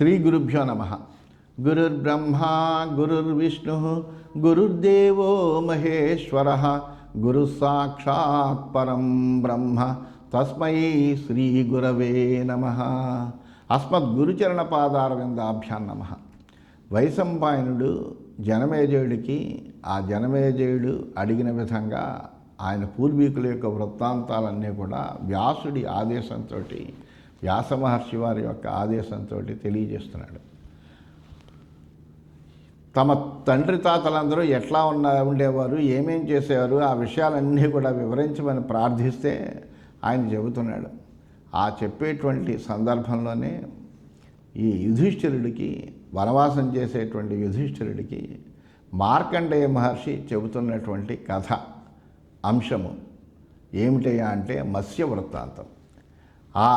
శ్రీ గురుభ్యో నమ. గురుర్బ్రహ్మ గురుర్విష్ణు గురుర్దేవో మహేశ్వర. గురు సాక్షాత్ పరం బ్రహ్మ. తస్మై శ్రీ గురవే నమ. అస్మద్గురుచరణ పాదారవిందాభ్యాన్ నమ. వైసంపాయనుడు జనమేజయుడికి ఆ జనమేజయుడు అడిగిన విధంగా ఆయన పూర్వీకుల యొక్క వృత్తాంతాలన్నీ కూడా వ్యాసుడి ఆదేశంతో వ్యాస మహర్షి వారి యొక్క ఆదేశంతో తెలియజేస్తున్నాడు. తమ తండ్రి తాతలందరూ ఎట్లా ఉన్న ఉండేవారు ఏమేం చేసేవారు ఆ విషయాలన్నీ కూడా వివరించమని ప్రార్థిస్తే ఆయన చెబుతున్నాడు. ఆ చెప్పేటువంటి సందర్భంలోనే ఈ యుధిష్ఠిరుడికి వనవాసం చేసేటువంటి యుధిష్ఠిరుడికి మార్కండేయ మహర్షి చెబుతున్నటువంటి కథ అంశము ఏమిటయ్యా అంటే మత్స్య వృత్తాంతం ఆ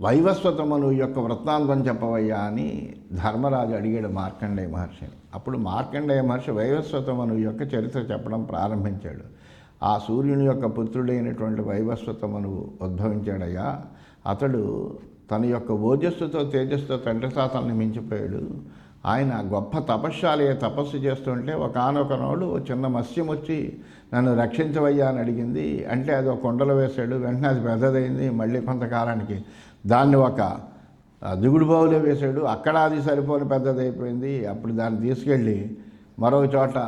వైవస్వతములు యొక్క వృత్తాంతం చెప్పవయ్యా అని ధర్మరాజు అడిగాడు మార్కండేయ మహర్షిని. అప్పుడు మార్కండేయ మహర్షి వైవస్వతమను యొక్క చరిత్ర చెప్పడం ప్రారంభించాడు. ఆ సూర్యుని యొక్క పుత్రుడైనటువంటి వైవస్వతమను ఉద్భవించాడయ్యా. అతడు తన యొక్క ఓజస్సుతో తేజస్సుతో తండ్రి తాతల్ని మించిపోయాడు. ఆయన గొప్ప తపశ్శాలి తపస్సు చేస్తుంటే ఒకనొకనాడు ఓ చిన్న మత్స్యం వచ్చి నన్ను రక్షించవయ్యా అని అడిగింది. అంటే అది ఒక కొండలో వేశాడు. వెంటనే అది పెద్దదైంది. మళ్ళీ కొంతకాలానికి దాన్ని ఒక దిగుడు బావులో వేశాడు. అక్కడ అది సరిపోని పెద్దదైపోయింది. అప్పుడు దాన్ని తీసుకెళ్ళి మరో చోట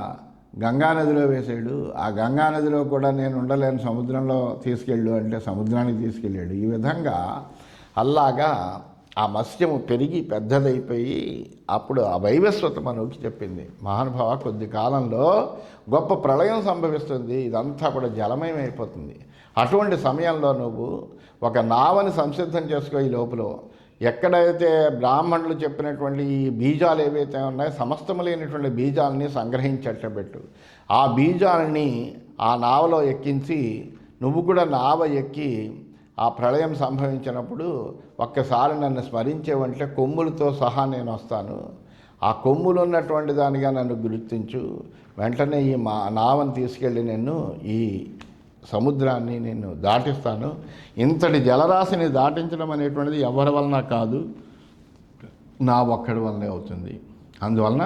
గంగానదిలో వేశాడు. ఆ గంగానదిలో కూడా నేను ఉండలేను సముద్రంలో తీసుకెళ్ళు అంటే సముద్రానికి తీసుకెళ్ళాడు. ఈ విధంగా అల్లాగా ఆ మత్స్యము పెరిగి పెద్దదైపోయి అప్పుడు ఆ వైవస్వత మనకి చెప్పింది. మహానుభావ కొద్ది కాలంలో గొప్ప ప్రళయం సంభవిస్తుంది. ఇదంతా కూడా జలమయం అయిపోతుంది అటువంటి సమయంలో నువ్వు ఒక నావని సంసిద్ధం చేసుకో ఈ లోపల. ఎక్కడైతే బ్రాహ్మణులు చెప్పినటువంటి ఈ బీజాలు ఏవైతే ఉన్నాయో సమస్తము లేనటువంటి బీజాలని సంగ్రహించట్టబెట్టు ఆ బీజాలని ఆ నావలో ఎక్కించి నువ్వు కూడా నావ ఎక్కి ఆ ప్రళయం సంభవించినప్పుడు ఒక్కసారి నన్ను స్మరించేవంటే కొమ్ములతో సహా నేను వస్తాను. ఆ కొమ్ములు ఉన్నటువంటి దానిగా నన్ను గుర్తించు. వెంటనే ఈ మా నావని తీసుకెళ్ళి నేను ఈ సముద్రాన్ని నేను దాటిస్తాను. ఇంతటి జలరాశిని దాటించడం అనేటువంటిది ఎవరి వలన కాదు నా ఒక్కడి వల్లనే అవుతుంది. అందువలన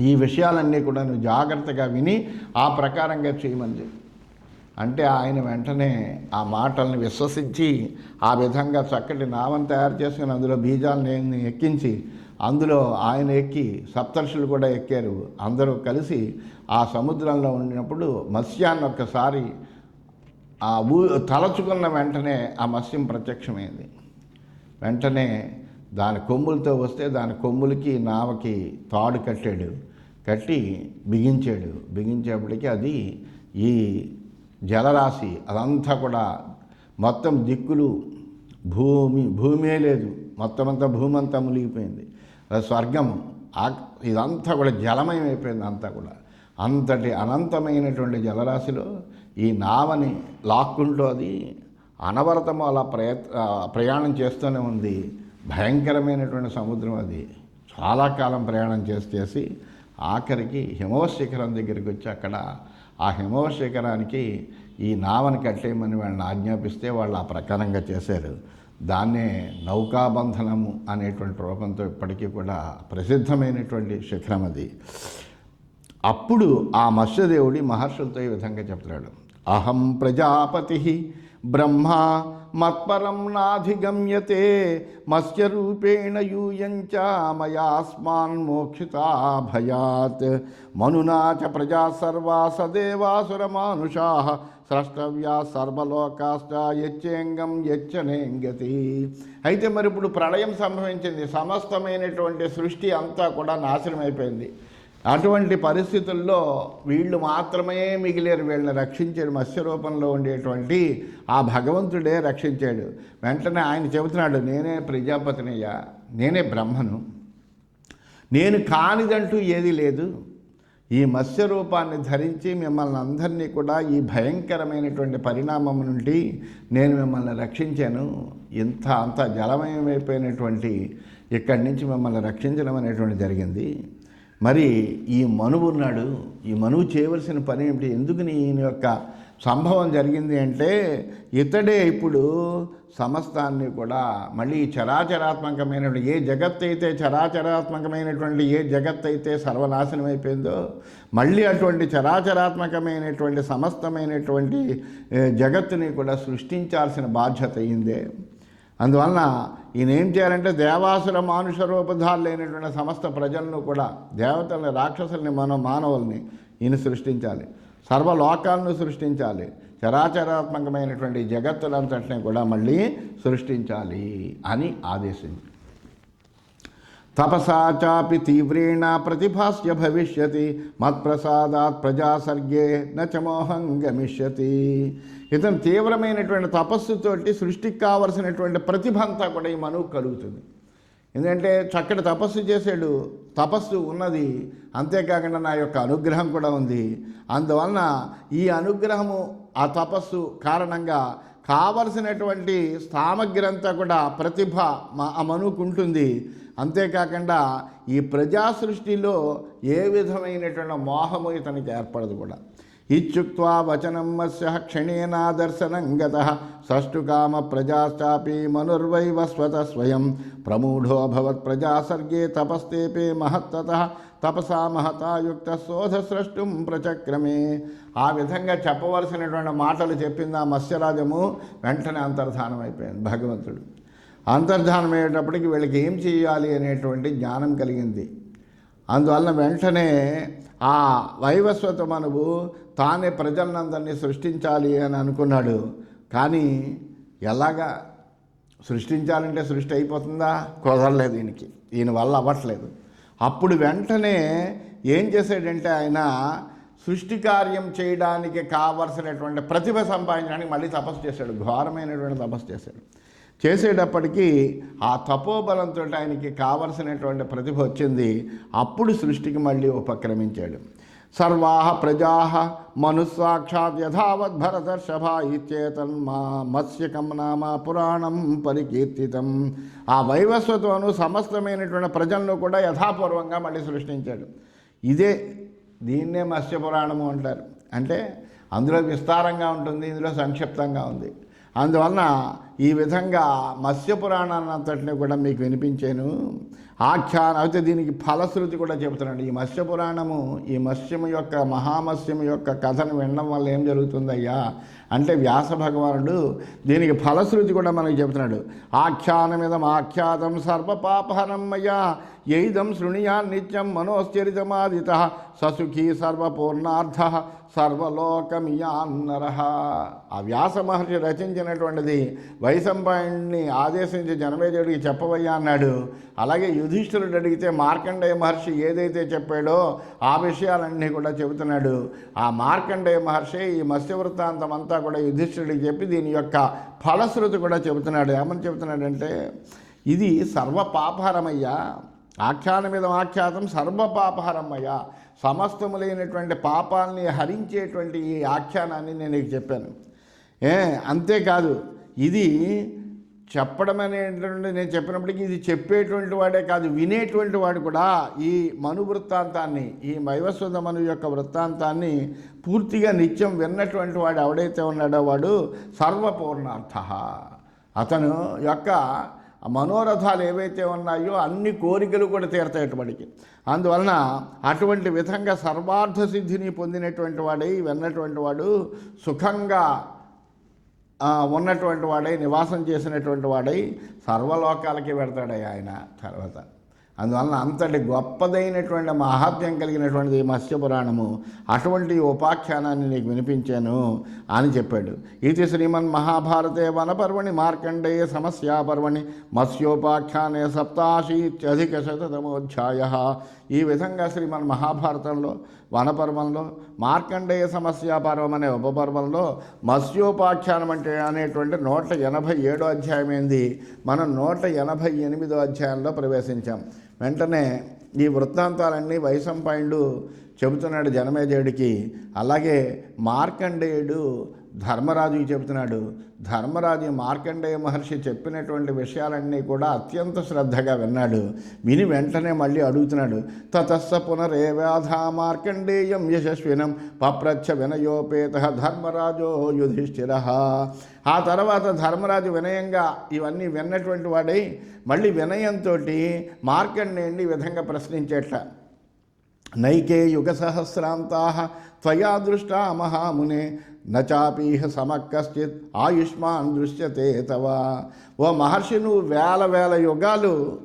ఈ విషయాలన్నీ కూడా నువ్వు జాగ్రత్తగా విని ఆ ప్రకారంగా చేయమని చెప్పి. అంటే ఆయన వెంటనే ఆ మాటల్ని విశ్వసించి ఆ విధంగా చక్కటి నామం తయారు చేసుకుని అందులో బీజాలను ఎక్కించి అందులో ఆయన ఎక్కి సప్తర్షులు కూడా ఎక్కారు. అందరూ కలిసి ఆ సముద్రంలో ఉండినప్పుడు మత్స్యాన్ని ఒక్కసారి ఆ ఊ తలచుకున్న వెంటనే ఆ మత్స్యం ప్రత్యక్షమైంది. వెంటనే దాని కొమ్ములతో వస్తే దాని కొమ్ములకి నావకి తాడు కట్టాడు. కట్టి బిగించాడు. బిగించేప్పటికీ అది ఈ జలరాశి అదంతా కూడా మొత్తం దిక్కులు భూమి భూమే లేదు. మొత్తం అంతా భూమి అంతా మునిగిపోయింది స్వర్గం ఆ ఇదంతా కూడా జలమయం అయిపోయింది అంతా కూడా. అంతటి అనంతమైనటువంటి జలరాశిలో ఈ నావని లాక్కుంటూ అది అనవరతము అలా ప్రయత్ ప్రయాణం చేస్తూనే ఉంది. భయంకరమైనటువంటి సముద్రం అది. చాలా కాలం ప్రయాణం చేసి చేసి ఆఖరికి హిమవ శిఖరం దగ్గరికి వచ్చి అక్కడ ఆ హిమవ శిఖరానికి ఈ నావని కట్టేయమని వాళ్ళని ఆజ్ఞాపిస్తే వాళ్ళు ఆ ప్రకారంగా చేశారు. దాన్నే నౌకాబంధనము అనేటువంటి రూపంతో ఇప్పటికీ కూడా ప్రసిద్ధమైనటువంటి శిఖరం అది. అప్పుడు ఆ మత్స్యదేవుడి మహర్షులతో ఈ విధంగా చెప్తున్నాడు అహం ప్రజాపతి బ్రహ్మ మత్పరం నాధిగమ్యతే మత్స్యరూపేణ యూయంచ మయాస్మాన్ మోక్షితా భయాత్. మనునా చ ప్రజా సర్వా సదేవాసురమానుషా స్రష్టవ్యా సర్వలోకాష్ట యత్యంగం యచ్చనేంగతి. అయితే మరి ఇప్పుడు ప్రళయం సంభవించింది. సమస్తమైనటువంటి సృష్టి అంతా కూడా నాశనం అయిపోయింది అటువంటి పరిస్థితుల్లో వీళ్ళు మాత్రమే మిగిలేరు. వీళ్ళని రక్షించాడు మత్స్య రూపంలో ఉండేటువంటి ఆ భగవంతుడే రక్షించాడు. వెంటనే ఆయన చెబుతున్నాడు నేనే ప్రజాపతినయ్యా. నేనే బ్రహ్మను. నేను కానిదంటూ ఏది లేదు. ఈ మత్స్య రూపాన్ని ధరించి మిమ్మల్ని అందరినీ కూడా ఈ భయంకరమైనటువంటి పరిణామం నుండి నేను మిమ్మల్ని రక్షించాను. ఇంత అంత జలమయమైపోయినటువంటి ఇక్కడి నుంచి మిమ్మల్ని రక్షించడం అనేటువంటి జరిగింది. మరి ఈ మనువు ఉన్నాడు. ఈ మనువు చేయవలసిన పని ఏమిటి? ఎందుకు ఈయన యొక్క సంభవం జరిగింది అంటే ఇతడే ఇప్పుడు సమస్తాన్ని కూడా మళ్ళీ చరాచరాత్మకమైనటువంటి ఏ జగత్ అయితే చరాచరాత్మకమైనటువంటి ఏ జగత్ అయితే సర్వనాశనం అయిపోయిందో మళ్ళీ అటువంటి చరాచరాత్మకమైనటువంటి సమస్తమైనటువంటి జగత్తుని కూడా సృష్టించాల్సిన బాధ్యత అయిందే. అందువలన ఈయన ఏం చేయాలంటే దేవాసుర మానుష రూపధాలు లేనటువంటి సమస్త ప్రజలను కూడా దేవతల్ని రాక్షసుల్ని మనం మానవుల్ని ఈయన సృష్టించాలి. సర్వలోకాలను సృష్టించాలి. చరాచరాత్మకమైనటువంటి జగత్తులంతటిని కూడా మళ్ళీ సృష్టించాలి అని ఆదేశించి తపసా చాపి తీవ్రేణ ప్రతిభాస్య భవిష్యతి మత్ప్రసాదాత్ ప్రజాసర్గే నచమోహం గమిష్యతి. ఇతను తీవ్రమైనటువంటి తపస్సుతోటి సృష్టికి కావలసినటువంటి ప్రతిభ అంతా కూడా ఈ మనువు కలుగుతుంది. ఎందుకంటే చక్కటి తపస్సు చేసాడు తపస్సు ఉన్నది. అంతేకాకుండా నా యొక్క అనుగ్రహం కూడా ఉంది. అందువలన ఈ అనుగ్రహము ఆ తపస్సు కారణంగా కావలసినటువంటి సామగ్రి అంతా కూడా ప్రతిభ మా మనుకుంటుంది ఉంటుంది అంతేకాకుండా ఈ ప్రజా సృష్టిలో ఏ విధమైనటువంటి మోహము ఇతనికి ఏర్పడదు కూడా. ఇచ్చుక్వా వచనం మత్స్య క్షణేనా దర్శనం గత సష్టుకామ ప్రజాశ్చాపి మనుర్వైవస్వత స్వయం ప్రమూఢోభవత్ ప్రజాసర్గే తపస్తేపే మహత్తత తపసా మహతాయుక్త శోధ ప్రచక్రమే ఆ విధంగా చెప్పవలసినటువంటి మాటలు చెప్పింది ఆ మత్స్యరాజము? వెంటనే అంతర్ధానం అయిపోయింది భగవంతుడు. అంతర్ధానం అయ్యేటప్పటికి వీళ్ళకి ఏం చేయాలి అనేటువంటి జ్ఞానం కలిగింది. అందువలన వెంటనే ఆ వైవస్వత మనవు తానే ప్రజలందరినీ సృష్టించాలి అని అనుకున్నాడు. కానీ ఎలాగా సృష్టించాలంటే సృష్టి అయిపోతుందా? కుదరలేదు ఈయనకి ఈయన వల్ల అవ్వట్లేదు. అప్పుడు వెంటనే ఏం చేశాడంటే ఆయన సృష్టి కార్యం చేయడానికి కావలసినటువంటి ప్రతిభ సంపాదించడానికి మళ్ళీ తపస్సు చేశాడు. ఘోరమైనటువంటి తపస్సు చేశాడు. చేసేటప్పటికీ ఆ తపోబలంతో ఆయనకి కావలసినటువంటి ప్రతిభ వచ్చింది. అప్పుడు సృష్టికి మళ్ళీ ఉపక్రమించాడు. సర్వా ప్రజా మనుస్సాక్షాత్ యథావత్ భరతర్షభ ఇచ్చేతన్ మా మత్స్యకం నామ పురాణం పరికీర్తితం. ఆ వైవస్వతోను సమస్తమైనటువంటి ప్రజలను కూడా యథాపూర్వంగా మళ్ళీ సృష్టించాడు. ఇదే దీన్నే మత్స్య పురాణము అంటారు. అంటే అందులో విస్తారంగా ఉంటుంది ఇందులో సంక్షిప్తంగా ఉంది. అందువలన ఈ విధంగా మత్స్య కూడా మీకు వినిపించాను. ఆఖ్యానం అయితే దీనికి ఫలశ్రుతి కూడా చెబుతున్నాడు. ఈ మత్స్య పురాణము ఈ మత్స్యము యొక్క మహామత్స్యము యొక్క కథను వినడం వల్ల ఏం జరుగుతుందయ్యా అంటే వ్యాస భగవానుడు దీనికి ఫలశ్రుతి కూడా మనకు చెబుతున్నాడు. ఆఖ్యానమిదం ఆఖ్యాతం సర్వపాపహరం మయా ఎయిదం శృణుయా నిత్యం మనోశ్చరితమాదిత ససుఖీ సర్వపూర్ణార్థ సర్వలోకమియాన్నర. ఆ వ్యాస మహర్షి రచించినటువంటిది వైశంపాయన్ని ఆదేశించి జనమేజుడికి చెప్పవయ్యా అన్నాడు. అలాగే యుధిష్ఠిరుడు అడిగితే మార్కండేయ మహర్షి ఏదైతే చెప్పాడో ఆ విషయాలన్నీ కూడా చెబుతున్నాడు. ఆ మార్కండేయ మహర్షి ఈ మత్స్య వృత్తాంతం అంతా కూడా యుధిష్ఠిరుడికి చెప్పి దీని యొక్క ఫలశ్రుతి కూడా చెబుతున్నాడు. ఏమని చెబుతున్నాడంటే ఇది సర్వ పాపహరమయ్యా ఆఖ్యానమిదం ఆఖ్యాతం సర్వపాపహరమయ్యా. సమస్తములైనటువంటి పాపాలని హరించేటువంటి ఈ ఆఖ్యానాన్ని నేను నీకు చెప్పాను. ఏ అంతేకాదు ఇది చెప్పడం అనేటువంటి నేను చెప్పినప్పటికీ ఇది చెప్పేటువంటి వాడే కాదు వినేటువంటి వాడు కూడా ఈ మను వృత్తాంతాన్ని ఈ మైవస్వత మను యొక్క వృత్తాంతాన్ని పూర్తిగా నిత్యం విన్నటువంటి వాడు ఎవడైతే ఉన్నాడో వాడు సర్వపూర్ణార్థ. అతను యొక్క మనోరథాలు ఏవైతే ఉన్నాయో అన్ని కోరికలు కూడా తీరతాయి అటువంటికి అందువలన అటువంటి విధంగా సర్వార్థ సిద్ధిని పొందినటువంటి వాడై విన్నటువంటి వాడు సుఖంగా ఉన్నటువంటి వాడై నివాసం చేసినటువంటి వాడై సర్వలోకాలకి పెడతాడయ్య ఆయన తర్వాత. అందువలన అంతటి గొప్పదైనటువంటి మహాత్మ్యం కలిగినటువంటిది మత్స్యపురాణము మత్స్య పురాణము అటువంటి ఉపాఖ్యానాన్ని నీకు వినిపించాను అని చెప్పాడు. ఇది శ్రీమన్ మహాభారతే వనపర్వణి మార్కండేయ సమస్యాపర్వణి మత్స్యోపాఖ్యానే సప్తాశీత్యధిక శతమోధ్యాయ ఈ విధంగా శ్రీమన్ మహాభారతంలో వనపర్వంలో మార్కండేయ సమస్య పర్వం అనే ఉపపర్వంలో మత్స్యోపాఖ్యానం అంటే అనేటువంటి నూట ఎనభై ఏడో అధ్యాయం ఏంది? మనం నూట ఎనభై ఎనిమిదో అధ్యాయంలో ప్రవేశించాం. వెంటనే ఈ వృత్తాంతాలన్నీ వైశంపాయుడు చెబుతున్నాడు జనమేజయుడికి. అలాగే మార్కండేయుడు ధర్మరాజుకి చెబుతున్నాడు. ధర్మరాజు మార్కండేయ మహర్షి చెప్పినటువంటి విషయాలన్నీ కూడా అత్యంత శ్రద్ధగా విన్నాడు. విని వెంటనే మళ్ళీ అడుగుతున్నాడు. తతస్స పునరేవాధ మార్కండేయం యశస్వినం పప్రచ్ఛ వినయోపేత ధర్మరాజో యుధిష్ఠిర. ఆ తర్వాత ధర్మరాజు వినయంగా ఇవన్నీ విన్నటువంటి వాడై మళ్ళీ వినయంతో మార్కండేయుని ఈ విధంగా ప్రశ్నించేట. నైకే యుగ సహస్రాంతా త్వయా దృష్టా మహామునే నచాపీహ సమకశ్చిత్ ఆయుష్మాన్ దృశ్యతే తవ. ఓ మహర్షి నువ్వు వేల వేల యుగాలు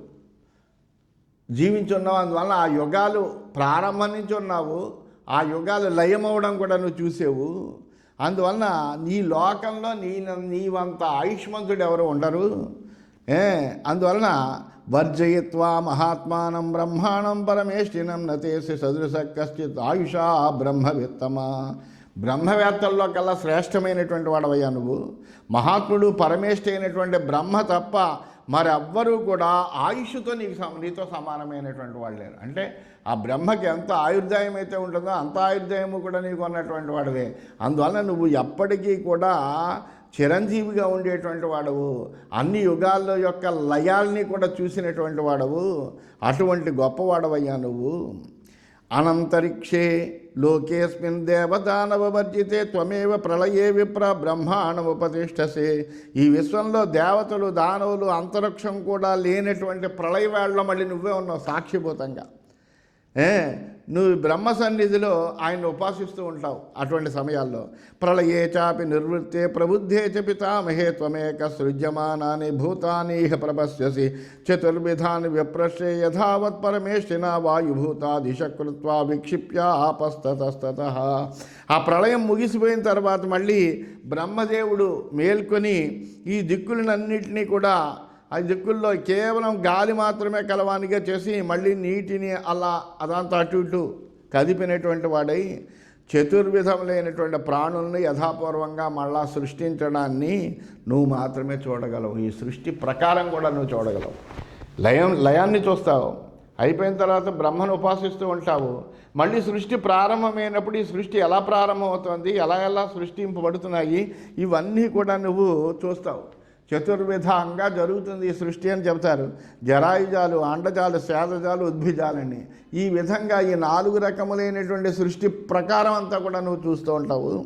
జీవించున్నావు అందువల్ల ఆ యుగాలు ప్రారంభం నుంచి ఉన్నావు ఆ యుగాలు లయమవడం కూడా నువ్వు చూసావు. అందువలన నీ లోకంలో నీ నీవంత ఆయుష్మంతుడు ఎవరు ఉండరు. ఏ అందువలన వర్జయిత్వా మహాత్మానం బ్రహ్మాణం పరమేష్టినం నతేసి సదృశ కశ్చిత్ ఆయుషా బ్రహ్మవిత్తమ. బ్రహ్మవేత్తల్లో కల్లా శ్రేష్టమైనటువంటి వాడవయ్యా నువ్వు. మహాత్ముడు పరమేష్టి అయినటువంటి బ్రహ్మ తప్ప మరెవ్వరూ కూడా ఆయుష్తో నీకు నీతో సమానమైనటువంటి వాళ్ళు లేరు. అంటే ఆ బ్రహ్మకి ఎంత ఆయుర్దాయం అయితే ఉంటుందో అంత ఆయుర్దాయము కూడా నీకు ఉన్నటువంటి వాడివే. అందువలన నువ్వు ఎప్పటికీ కూడా చిరంజీవిగా ఉండేటువంటి వాడవు. అన్ని యుగాల్లో యొక్క లయాల్ని కూడా చూసినటువంటి వాడవు. అటువంటి గొప్పవాడవయ్యా నువ్వు. అనంతరిక్షే లోకేస్మిన్ దేవదానవర్జితే త్వమేవ ప్రళయే విప్ర బ్రహ్మాండముపతిష్టసే ఈ విశ్వంలో దేవతలు దానవులు అంతరిక్షం కూడా లేనటువంటి ప్రళయ వేళలో మళ్ళీ నువ్వే ఉన్నావు సాక్షిభూతంగా. నువ్వు బ్రహ్మ సన్నిధిలో ఆయన ఉపాసిస్తూ ఉంటావు అటువంటి సమయాల్లో. ప్రళయే చాపి నిర్వృత్తే ప్రబుద్ధే చ పితామహే త్వమేక సృజ్యమానాని భూతాని ఇహ ప్రభస్యసి చతుర్విధాని విప్రశ్రే యథావత్ పరమేష్టినా వాయుభూతాదిశ కృత్వా విక్షిప్య ఆపస్తతస్తత. ఆ ప్రళయం ముగిసిపోయిన తర్వాత మళ్ళీ బ్రహ్మదేవుడు మేల్కొని ఈ దిక్కులనన్నింటినీ కూడా ఆ దిక్కుల్లో కేవలం గాలి మాత్రమే కలవానిగా చేసి మళ్ళీ నీటిని అలా అదంతా అటు ఇటు కదిపినటువంటి వాడై చతుర్విధములైనటువంటి ప్రాణులను యథాపూర్వంగా మళ్ళా సృష్టించడాన్ని నువ్వు మాత్రమే చూడగలవు. ఈ సృష్టి ప్రకారం కూడా నువ్వు చూడగలవు. లయం లయాన్ని చూస్తావు. అయిపోయిన తర్వాత బ్రహ్మను ఉపాసిస్తూ ఉంటావు. మళ్ళీ సృష్టి ప్రారంభమైనప్పుడు ఈ సృష్టి ఎలా ప్రారంభమవుతుంది ఎలా ఎలా సృష్టింపబడుతున్నాయి ఇవన్నీ కూడా నువ్వు చూస్తావు. చతుర్విధంగా జరుగుతుంది ఈ సృష్టి అని చెబుతారు. జరాయుజాలు అండజాలు శాదజాలు ఉద్భిజాలని. ఈ విధంగా ఈ నాలుగు రకములైనటువంటి సృష్టి ప్రకారం అంతా కూడా నువ్వు చూస్తూ ఉంటావు.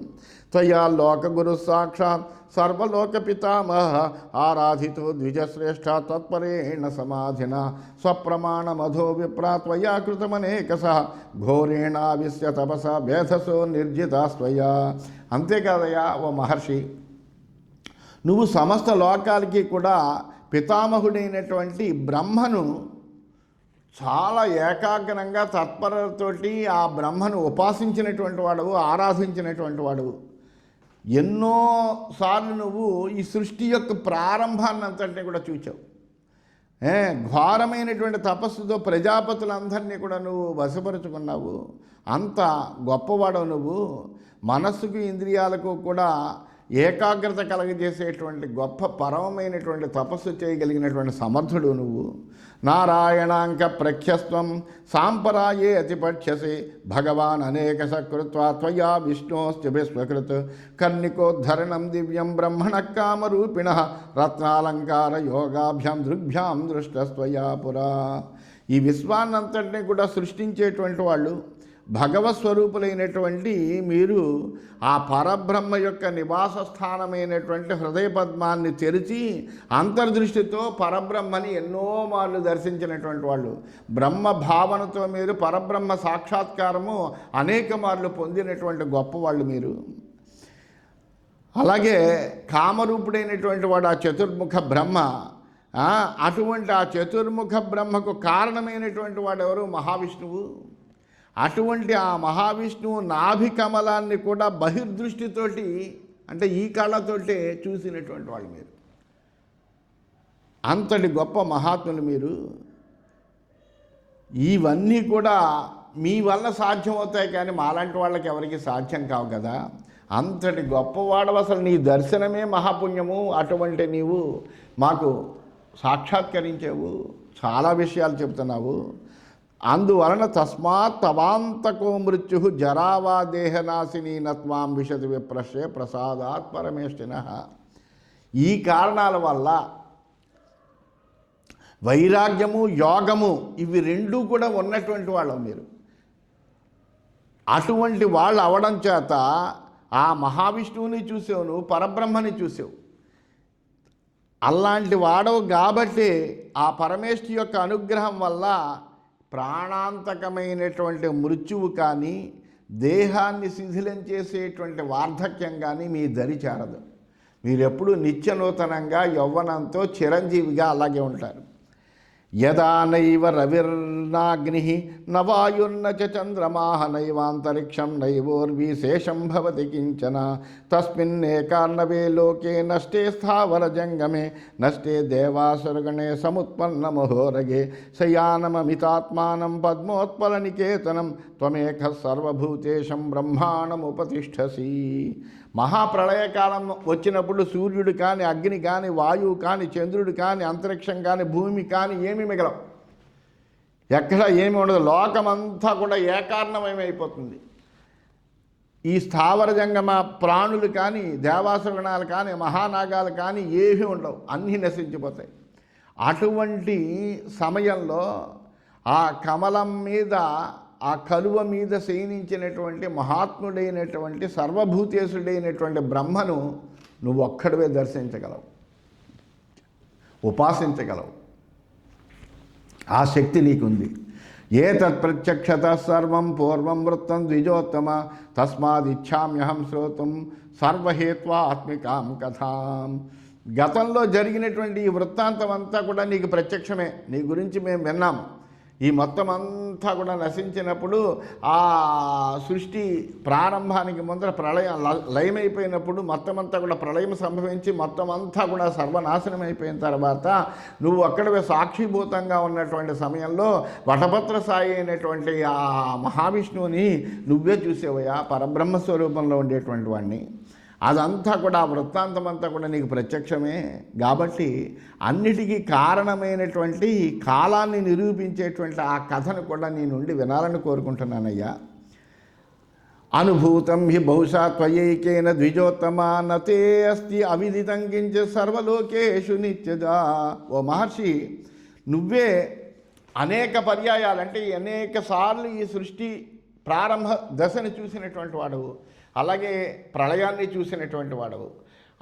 త్వయా లోకగురు సాక్షాత్ సర్వలోక పితామహ ఆరాధితో ద్విజశ్రేష్ఠ తత్పరేణ సమాధిన. స్వప్రమాణ మధో విప్రా త్వయా కృతమనేకస. సహ ఘోరేణావిశ్య తపస భేధసో నిర్జిత స్వయా అంతేకాదయ్యా ఓ మహర్షి నువ్వు సమస్త లోకాలకి కూడా పితామహుడైనటువంటి బ్రహ్మను చాలా ఏకాగ్రంగా తత్పరతోటి ఆ బ్రహ్మను ఉపాసించినటువంటి వాడవు ఆరాధించినటువంటి వాడవు. ఎన్నోసార్లు నువ్వు ఈ సృష్టి యొక్క ప్రారంభాన్ని అంతటినీ కూడా చూచావు. ఏ ఘోరమైనటువంటి తపస్సుతో ప్రజాపతులందరినీ కూడా నువ్వు వశపరుచుకున్నావు. అంత గొప్పవాడవు నువ్వు. మనస్సుకు ఇంద్రియాలకు కూడా ఏకాగ్రత కలగజేసేటువంటి గొప్ప పరమమైనటువంటి తపస్సు చేయగలిగినటువంటి సమర్థుడు నువ్వు. నారాయణాంక ప్రఖ్యస్వం సాంపరాయే అతిపక్షసే భగవాన్ అనేక సకృత్వా త్వయా విష్ణోశ్చ విశ్వకృత్. కర్ణికోద్ధరణం దివ్యం బ్రహ్మణ కామరూపిణ రత్నాలంకార యోగాభ్యాం దృగ్భ్యాం దృష్టస్వయా పురా. ఈ విశ్వాన్నంతటినీ కూడా సృష్టించేటువంటి వాళ్ళు భగవత్ స్వరూపులైనటువంటి మీరు ఆ పరబ్రహ్మ యొక్క నివాస స్థానమైనటువంటి హృదయ పద్మాన్ని తెరిచి అంతర్దృష్టితో పరబ్రహ్మని ఎన్నో మార్లు దర్శించినటువంటి వాళ్ళు. బ్రహ్మ భావనతో మీరు పరబ్రహ్మ సాక్షాత్కారము అనేక మార్లు పొందినటువంటి గొప్పవాళ్ళు మీరు. అలాగే కామరూపుడైనటువంటి వాడు ఆ చతుర్ముఖ బ్రహ్మ. అటువంటి ఆ చతుర్ముఖ బ్రహ్మకు కారణమైనటువంటి వాడు ఎవరు? మహావిష్ణువు. అటువంటి ఆ మహావిష్ణువు నాభి కమలాన్ని కూడా బహిర్దృష్టితోటి అంటే ఈ కళ్ళతోటే చూసినటువంటి వాళ్ళు మీరు. అంతటి గొప్ప మహాత్ములు మీరు. ఇవన్నీ కూడా మీ వల్ల సాధ్యమవుతాయి కానీ మాలాంటి వాళ్ళకి ఎవరికి సాధ్యం కావు కదా. అంతటి గొప్పవాడవు అసలు నీ దర్శనమే మహాపుణ్యము. అటువంటి నీవు మాకు సాక్షాత్కరించావు. చాలా విషయాలు చెప్తున్నావు. అందువలన తస్మాత్ తవాంతకో మృత్యు జరావా దేహనాశిని నత్వాం విశతి విప్రశ్య ప్రసాదాత్ పరమేష్టిన. ఈ కారణాల వల్ల వైరాగ్యము యోగము ఇవి రెండూ కూడా ఉన్నటువంటి వాళ్ళం మీరు. అటువంటి వాళ్ళు అవడం చేత ఆ మహావిష్ణువుని చూసావు నువ్వు పరబ్రహ్మని చూసావు. అలాంటి వాడవు కాబట్టి ఆ పరమేష్ఠి యొక్క అనుగ్రహం వల్ల ప్రాణాంతకమైనటువంటి మృత్యువు కానీ దేహాన్ని శిథిలం చేసేటువంటి వార్ధక్యం కానీ మీ దరి చేరదు. మీరెప్పుడు నిత్యనూతనంగా యవ్వనంతో చిరంజీవిగా అలాగే ఉంటారు. యదా నైవ రవిర్నాగ్ని నవాయుర్న చంద్రమాహ నైవాంతరిక్షం నైవోర్విశేషం భవతి కించన. తస్మిన్నేకార్ణవే లోకే నష్టే స్థావర జంగమే నష్టే దేవాసురగణే సముత్పన్న మహోరగే. శయానమమితాత్మానం పద్మోత్పల నికేతనం త్వమేక సర్వభూతేశం బ్రహ్మాణముపతిష్టసి. మహాప్రళయకాలం వచ్చినప్పుడు సూర్యుడు కానీ అగ్ని కానీ వాయువు కానీ చంద్రుడు కానీ అంతరిక్షం కానీ భూమి కానీ ఏమీ మిగలవు. ఎక్కడ ఏమి ఉండదు. లోకమంతా కూడా ఏకార్ణమయమైపోతుంది. ఈ స్థావర జంగమ ప్రాణులు కానీ దేవాసుగణాలు కానీ మహానాగాలు కానీ ఏమీ ఉండవు. అన్నీ నశించిపోతాయి. అటువంటి సమయంలో ఆ కమలం మీద ఆ కలువ మీద శయనించినటువంటి మహాత్ముడైనటువంటి సర్వభూతేశుడైనటువంటి బ్రహ్మను నువ్వు ఒక్కడివే దర్శించగలవు. ఉపాసించగలవు. ఆ శక్తి నీకుంది. ఏ తత్ప్రత్యక్షత సర్వం పూర్వం వృత్తం ద్విజోత్తమ తస్మాదిచ్చామ్యహం శ్రోతం సర్వహేత్వ ఆత్మికాం కథాం. గతంలో జరిగినటువంటి ఈ వృత్తాంతం అంతా కూడా నీకు ప్రత్యక్షమే. నీ గురించి మేము విన్నాం ఈ మొత్తం అంతా కూడా నశించినప్పుడు ఆ సృష్టి ప్రారంభానికి ముందర ప్రళయం ల- లయమైపోయినప్పుడు మొత్తం అంతా కూడా ప్రళయం సంభవించి మొత్తం అంతా కూడా సర్వనాశనం అయిపోయిన తర్వాత నువ్వు అక్కడ సాక్షిభూతంగా ఉన్నటువంటి సమయంలో వటభద్ర సాయి అయినటువంటి ఆ మహావిష్ణువుని నువ్వే చూసేవయ్యా పరబ్రహ్మ స్వరూపంలో ఉండేటువంటి వాడిని అదంతా కూడా ఆ వృత్తాంతం అంతా కూడా నీకు ప్రత్యక్షమే. కాబట్టి అన్నిటికీ కారణమైనటువంటి కాలాన్ని నిరూపించేటువంటి ఆ కథను కూడా నీ నుండి వినాలని కోరుకుంటున్నానయ్యా. అనుభూతం హి బహుశా త్వయైకేన ద్విజోత్తమానతే అస్తి అవిదితం కించ సర్వలోకేషు నిత్యదా. ఓ మహర్షి నువ్వే అనేక పర్యాయాలంటే అనేక సార్లు ఈ సృష్టి ప్రారంభ దశని చూసినటువంటి వాడు. అలాగే ప్రళయాన్ని చూసినటువంటి వాడవు.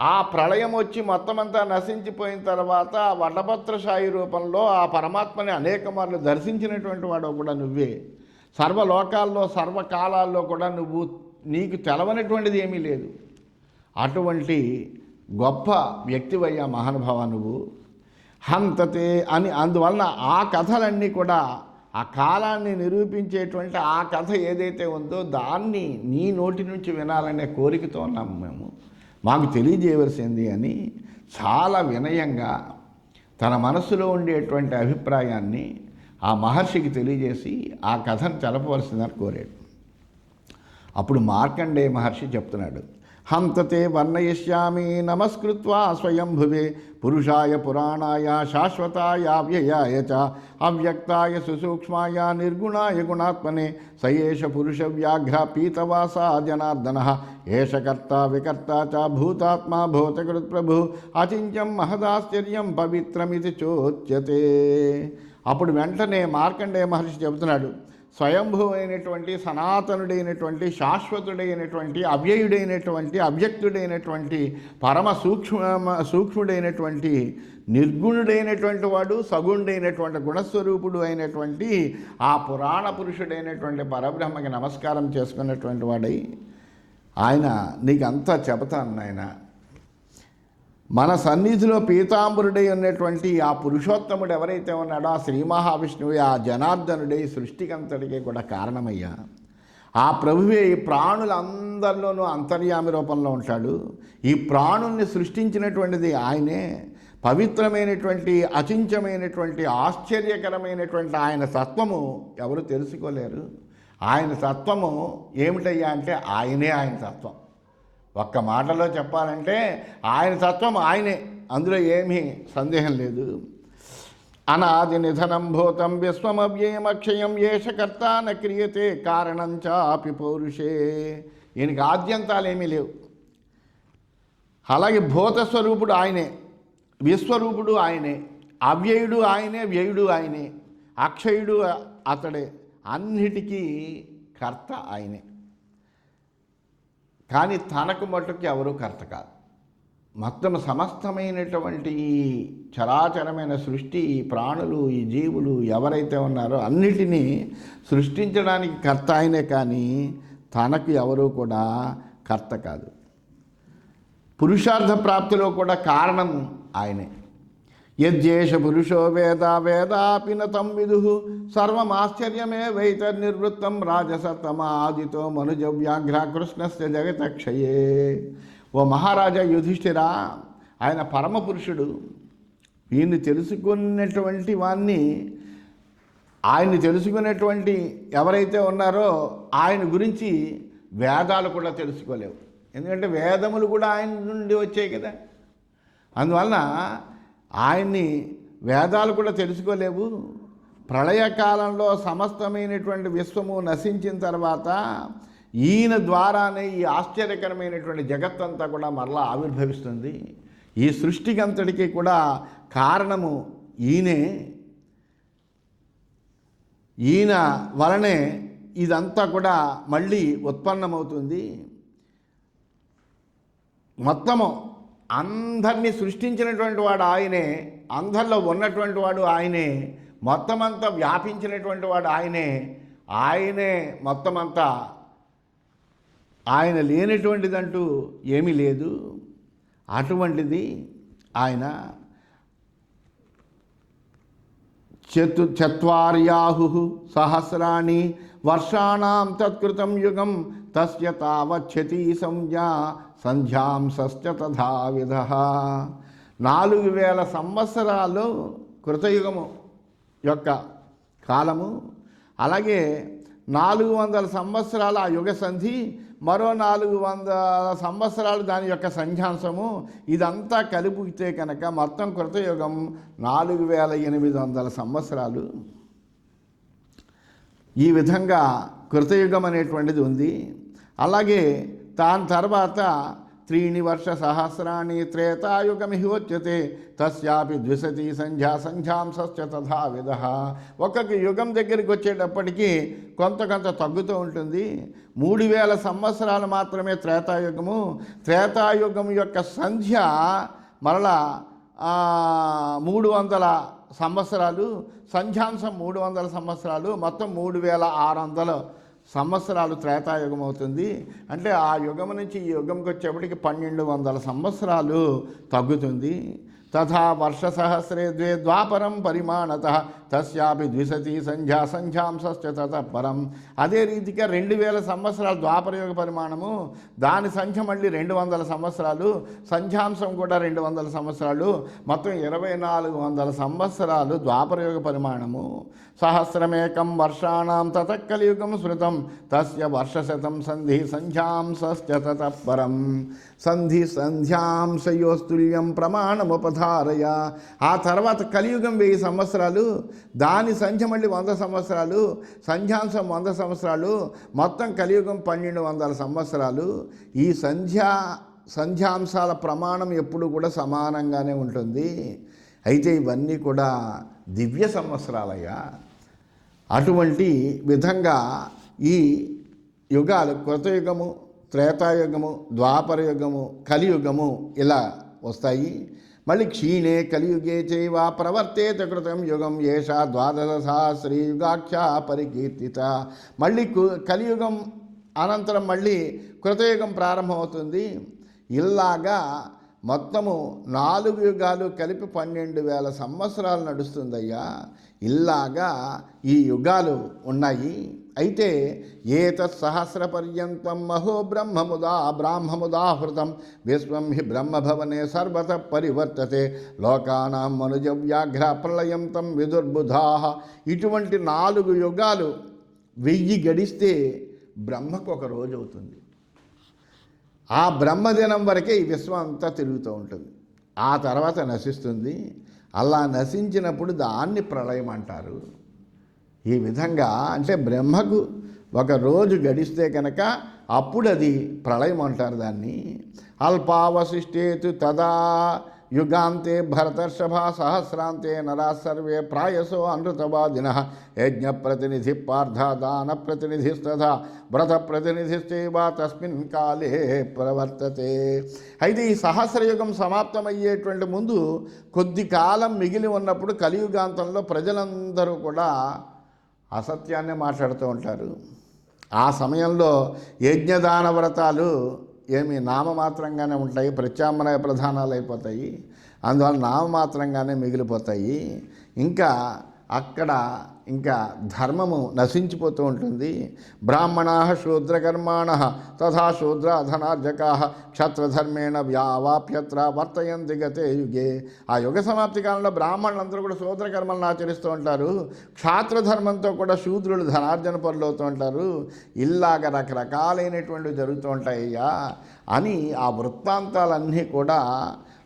ఆ ప్రళయం వచ్చి మొత్తం అంతా నశించిపోయిన తర్వాత వటభద్రశాయి రూపంలో ఆ పరమాత్మని అనేక మార్లు దర్శించినటువంటి వాడు కూడా నువ్వే. సర్వలోకాల్లో సర్వకాలాల్లో కూడా నువ్వు నీకు తెలవనటువంటిది ఏమీ లేదు. అటువంటి గొప్ప వ్యక్తివయ్యా మహానుభావ నువ్వు. హంతతే అని అందువలన ఆ కథలన్నీ కూడా ఆ కాలాన్ని నిరూపించేటువంటి ఆ కథ ఏదైతే ఉందో దాన్ని నీ నోటి నుంచి వినాలనే కోరికతో ఉన్నాము మేము. మాకు తెలియజేయవలసింది అని చాలా వినయంగా తన మనసులో ఉండేటువంటి అభిప్రాయాన్ని ఆ మహర్షికి తెలియజేసి ఆ కథను తెలపవలసిందని కోరాడు. అప్పుడు మార్కండేయ మహర్షి చెప్తున్నాడు హంతతే వర్ణయిష్యామి నమస్కృత్వా స్వయంభువే పురుషాయ పురాణాయ శాశ్వతాయ అవ్యయాయ చ అవ్యక్తాయ సుసూక్ష్మాయ నిర్గుణాయ గుణాత్మనే సయేష పురుష వ్యాఘ్ర పీతవాస జనార్దన ఏష కర్త వికర్త చ భూతాత్మా భూతకృత్ ప్రభు అచింత్యం మహదాశ్చర్యం పవిత్రమితి చోచ్యతే అప్పుడు వెంటనే మార్కండేయ మహర్షి చెబుతున్నాడు స్వయంభువైనటువంటి సనాతనుడైనటువంటి శాశ్వతుడైనటువంటి అవ్యయుడైనటువంటి అవ్యక్తుడైనటువంటి పరమ సూక్ష్మ సూక్ష్ముడైనటువంటి నిర్గుణుడైనటువంటి వాడు సగుణుడైనటువంటి గుణస్వరూపుడు అయినటువంటి ఆ పురాణ పురుషుడైనటువంటి పరబ్రహ్మకి నమస్కారం చేసుకున్నటువంటి వాడై ఆయన నీకంతా చెబుతాను నాయన మన సన్నిధిలో పీతాంబరుడై ఉన్నటువంటి ఆ పురుషోత్తముడు ఎవరైతే ఉన్నాడో ఆ శ్రీ మహావిష్ణువే ఆ జనార్దనుడై సృష్టికంతటికి కూడా కారణమయ్యా. ఆ ప్రభువే ఈ ప్రాణులందరిలోనూ అంతర్యామి రూపంలో ఉంటాడు. ఈ ప్రాణుల్ని సృష్టించినటువంటిది ఆయనే. పవిత్రమైనటువంటి అచించమైనటువంటి ఆశ్చర్యకరమైనటువంటి ఆయన తత్వము ఎవరు తెలుసుకోలేరు. ఆయన తత్వము ఏమిటయ్యా అంటే ఆయనే ఆయన తత్వం ఒక్క మాటలో చెప్పాలంటే ఆయన తత్వం ఆయనే. అందులో ఏమీ సందేహం లేదు. అనాది నిధనం భూతం విశ్వమవ్యయమక్షయం ఏష కర్త న క్రియతే కారణం చాపి పౌరుషే. ఈయనకి ఆద్యంతాలేమీ లేవు. అలాగే భూతస్వరూపుడు ఆయనే. విశ్వరూపుడు ఆయనే. అవ్యయుడు ఆయనే వ్యయుడు ఆయనే. అక్షయుడు అతడే. అన్నిటికీ కర్త ఆయనే. కానీ తనకు మటుకు ఎవరూ కర్త కాదు. మొత్తం సమస్తమైనటువంటి ఈ చరాచరమైన సృష్టి ఈ ప్రాణులు ఈ జీవులు ఎవరైతే ఉన్నారో అన్నిటినీ సృష్టించడానికి కర్త ఆయనే కానీ తనకు ఎవరూ కూడా కర్త కాదు. పురుషార్థ ప్రాప్తిలో కూడా కారణం ఆయనే. యజ్జేష పురుషో వేద వేదాపిన తం విదు. సర్వమాశ్చర్యమే వైతర్నివృత్తం రాజసతమాదితో మనుజ వ్యాఘ్ర కృష్ణస్య జగతక్షయే. ఓ మహారాజా యుధిష్ఠిరా ఆయన పరమ పురుషుడు ఈయన్ని తెలుసుకున్నటువంటి వాణ్ణి ఆయన్ని తెలుసుకునేటువంటి ఎవరైతే ఉన్నారో ఆయన గురించి వేదాలు కూడా తెలుసుకోలేవు. ఎందుకంటే వేదములు కూడా ఆయన నుండి వచ్చాయి కదా. అందువలన ఆయన్ని వేదాలు కూడా తెలుసుకోలేవు. ప్రళయకాలంలో సమస్తమైనటువంటి విశ్వము నశించిన తర్వాత ఈయన ద్వారానే ఈ ఆశ్చర్యకరమైనటువంటి జగత్తంతా కూడా మరలా ఆవిర్భవిస్తుంది. ఈ సృష్టికి అంతటికీ కూడా కారణము ఈయనే. ఈయన వలనే ఇదంతా కూడా మళ్ళీ ఉత్పన్నమవుతుంది. మొత్తము అందరినీ సృష్టించినటువంటి వాడు ఆయనే అందరిలో ఉన్నటువంటి వాడు ఆయనే మొత్తం అంతా వ్యాపించినటువంటి వాడు ఆయనే ఆయనే మొత్తం అంతా ఆయన లేనటువంటిదంటూ ఏమీ లేదు. అటువంటిది ఆయన చతు చత్వార్యాహు సహస్రాణి వర్షాణం తత్కృతం యుగం తస్య తావచ్చతి సంజ్ఞా సంధ్యాంశ్చ తథావిధ నాలుగు వేల సంవత్సరాలు కృతయుగము యొక్క కాలము. అలాగే నాలుగు వందల సంవత్సరాల ఆ యుగ సంధి మరో నాలుగు వందల సంవత్సరాలు దాని యొక్క సంధ్యాంశము. ఇదంతా కలిపితే కనుక మొత్తం కృతయుగం నాలుగు వేల ఎనిమిది వందల సంవత్సరాలు. ఈ విధంగా కృతయుగం అనేటువంటిది ఉంది. అలాగే దాని తర్వాత త్రీణి వర్ష సహస్రాణి త్రేతాయుగమిహోచ్యతే తస్యాపి ద్విశతి సంధ్యా సంధ్యాంశ్చ తథా విధ ఒక్కొక్క యుగం దగ్గరికి వచ్చేటప్పటికీ కొంత కొంత తగ్గుతూ ఉంటుంది. మూడు వేల సంవత్సరాలు మాత్రమే త్రేతాయుగము. త్రేతాయుగం యొక్క సంధ్య మరలా మూడు వందల సంవత్సరాలు. సంధ్యాంశం మూడు వందల సంవత్సరాలు. మొత్తం మూడు వేల ఆరు వందల సంవత్సరాలు త్రేతాయుగం అవుతుంది. అంటే ఆ యుగం నుంచి ఈ యుగంకి వచ్చేప్పటికి పన్నెండు వందల సంవత్సరాలు తగ్గుతుంది. తథా వర్ష సహస్రే ద్వే ద్వాపరం పరిమాణత తస్యాపి ద్విశతి సంధ్యా సంధ్యాంశ్చ తత పరం. అదే రీతిగా రెండు వేల సంవత్సరాల ద్వాపరయోగ పరిమాణము దాని సంఖ్య మళ్ళీ రెండు వందల సంవత్సరాలు సంధ్యాంశం కూడా రెండు వందల సంవత్సరాలు మొత్తం ఇరవై నాలుగు వందల సంవత్సరాలు ద్వాపరయోగ పరిమాణము. సహస్రమేకం వర్షాణం తత కలియుగం శృతం తస్య వర్షశతం సంధి సంధ్యాంశ్చ తత పరం. సంధి సంధ్యాంశయోస్తుల్యం ప్రమాణముపధారయ. ఆ తర్వాత కలియుగం వెయ్యి సంవత్సరాలు దాని సంఖ్య మళ్ళీ వంద సంవత్సరాలు సంధ్యాంశం వంద సంవత్సరాలు మొత్తం కలియుగం పన్నెండు వందల సంవత్సరాలు. ఈ సంధ్యా సంధ్యాంశాల ప్రమాణం ఎప్పుడు కూడా సమానంగానే ఉంటుంది. అయితే ఇవన్నీ కూడా దివ్య సంవత్సరాలయ్యా. అటువంటి విధంగా ఈ యుగాలు కృతయుగము త్రేతాయుగము ద్వాపరయుగము కలియుగము ఇలా వస్తాయి. మళ్ళీ క్షీణే కలియుగే చైవ ప్రవర్తేత కృతం యుగం ఏషా ద్వాదశ సహస్రయుగాఖ్యా పరికీర్తిత. మళ్ళీ కు- కలియుగం అనంతరం మళ్ళీ కృతయుగం ప్రారంభమవుతుంది. ఇలాగా మొత్తము నాలుగు యుగాలు కలిపి పన్నెండు వేల సంవత్సరాలు నడుస్తుందయ్యా. ఇలాగా ఈ యుగాలు ఉన్నాయి. అయితే ఏతత్ సహస్ర పర్యంతం మహో బ్రహ్మముదా బ్రాహ్మముదాహృతం విశ్వం హి బ్రహ్మభవనే సర్వత పరివర్తతే. లోకానాం మనుజ వ్యాఘ్ర ప్రళయం తం విదుర్బుధా. ఇటువంటి నాలుగు యుగాలు వెయ్యి గడిస్తే బ్రహ్మకు ఒక రోజు అవుతుంది. ఆ బ్రహ్మదినం వరకే ఈ విశ్వం అంతా తిరుగుతూ ఉంటుంది. ఆ తర్వాత నశిస్తుంది. అలా నశించినప్పుడు దాన్ని ప్రళయం అంటారు. ఈ విధంగా అంటే బ్రహ్మకు ఒక రోజు గడిస్తే కనుక అప్పుడు అది ప్రళయం అంటారు దాన్ని. అల్పావశిష్టేతు తదా యుగాంతే భరతర్షభ సహస్రాంతే నరా సర్వే ప్రాయసో అనృతవాదిన యజ్ఞ ప్రతినిధి పార్థ దాన ప్రతినిధిస్తథా. వ్రత ప్రతినిధిస్తేవా తస్మిన్ కాలే ప్రవర్తతే. అయితే ఈ సహస్రయుగం సమాప్తమయ్యేటువంటి ముందు కొద్ది కాలం మిగిలి ఉన్నప్పుడు కలియుగాంతంలో ప్రజలందరూ కూడా అసత్యాన్నే మాట్లాడుతూ ఉంటారు. ఆ సమయంలో యజ్ఞదాన వ్రతాలు ఏమి నామమాత్రంగానే ఉంటాయి ప్రత్యామ్నాయ ప్రధానాలు అయిపోతాయి. అందువల్ల నామమాత్రంగానే మిగిలిపోతాయి. ఇంకా అక్కడ ఇంకా ధర్మము నశించిపోతూ ఉంటుంది. బ్రాహ్మణ శూద్రకర్మాణ తథా శూద్ర ధనార్జకా క్షత్రధర్మేణ వ్యావాప్యత్ర వర్తయంతి గతే యుగే. ఆ యుగ సమాప్తి కాలంలో బ్రాహ్మణులందరూ కూడా శూద్రకర్మలను ఆచరిస్తూ ఉంటారు. క్షాత్రధర్మంతో కూడా శూద్రులు ధనార్జన పనులు అవుతూ ఉంటారు. ఇలాగ రకరకాలైనటువంటివి జరుగుతూ ఉంటాయ్యా అని ఆ వృత్తాంతాలన్నీ కూడా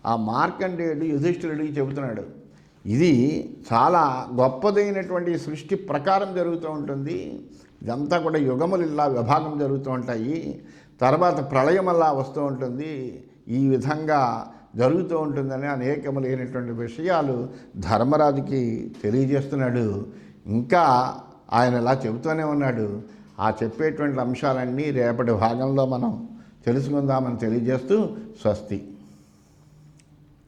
ఆ మార్కండేయుడు యుధిష్ఠిరుడికి చెబుతున్నాడు. ఇది చాలా గొప్పదైనటువంటి సృష్టి ప్రకారం జరుగుతూ ఉంటుంది. ఇదంతా కూడా యుగములు ఇలా విభాగం జరుగుతూ ఉంటాయి. తర్వాత ప్రళయం అలా వస్తూ ఉంటుంది. ఈ విధంగా జరుగుతూ ఉంటుందని అనేకములైనటువంటి విషయాలు ధర్మరాజుకి తెలియజేస్తున్నాడు. ఇంకా ఆయన ఇలా చెబుతూనే ఉన్నాడు. ఆ చెప్పేటువంటి అంశాలన్నీ రేపటి భాగంలో మనం తెలుసుకుందామని తెలియజేస్తూ స్వస్తి.